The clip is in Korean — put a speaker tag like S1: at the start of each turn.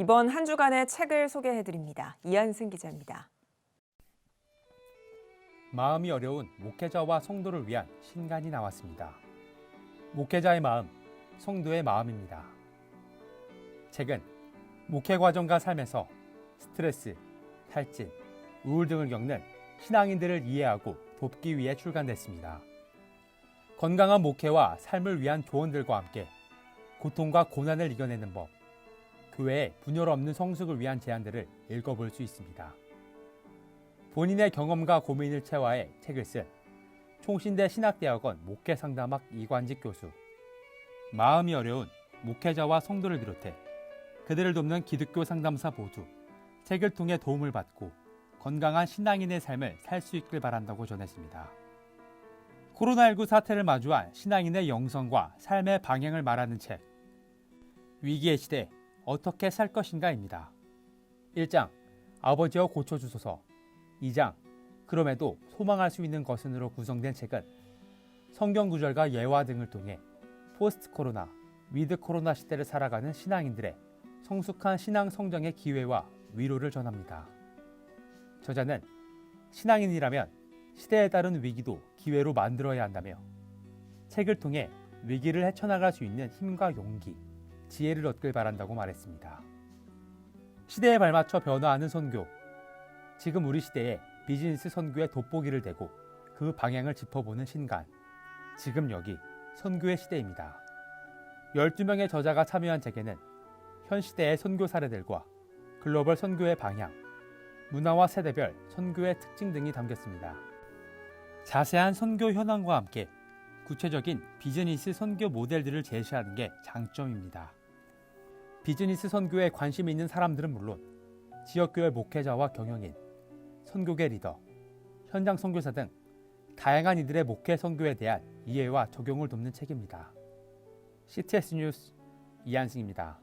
S1: 이번 한 주간의 책을 소개해 드립니다. 이한승 기자입니다.
S2: 마음이 어려운 목회자와 성도를 위한 신간이 나왔습니다. 목회자의 마음, 성도의 마음입니다. 책은 목회 과정과 삶에서 스트레스, 탈진, 우울 등을 겪는 신앙인들을 이해하고 돕기 위해 출간됐습니다. 건강한 목회와 삶을 위한 조언들과 함께 고통과 고난을 이겨내는 법, 교회의 분열 없는 성숙을 위한 제안들을 읽어볼 수 있습니다. 본인의 경험과 고민을 체화해 책을 쓴 총신대 신학대학원 목회상담학 이관직 교수 마음이 어려운 목회자와 성도를 비롯해 그들을 돕는 기독교 상담사 모두 책을 통해 도움을 받고 건강한 신앙인의 삶을 살 수 있길 바란다고 전했습니다. 코로나19 사태를 마주한 신앙인의 영성과 삶의 방향을 말하는 책 위기의 시대 어떻게 살 것인가입니다. 1장 아버지여 고쳐주소서 2장 그럼에도 소망할 수 있는 것은으로 구성된 책은 성경 구절과 예화 등을 통해 포스트 코로나, 위드 코로나 시대를 살아가는 신앙인들의 성숙한 신앙 성장의 기회와 위로를 전합니다. 저자는 신앙인이라면 시대에 따른 위기도 기회로 만들어야 한다며 책을 통해 위기를 헤쳐나갈 수 있는 힘과 용기, 지혜를 얻길 바란다고 말했습니다. 시대에 발맞춰 변화하는 선교, 지금 우리 시대에 비즈니스 선교의 돋보기를 대고 그 방향을 짚어보는 신간. 지금 여기 선교의 시대입니다. 12명의 저자가 참여한 책에는 현 시대의 선교 사례들과 글로벌 선교의 방향, 문화와 세대별 선교의 특징 등이 담겼습니다. 자세한 선교 현황과 함께 구체적인 비즈니스 선교 모델들을 제시하는 게 장점입니다. 비즈니스 선교에 관심이 있는 사람들은 물론 지역교회 목회자와 경영인, 선교계 리더, 현장 선교사 등 다양한 이들의 목회 선교에 대한 이해와 적용을 돕는 책입니다. CTS 뉴스 이한승입니다.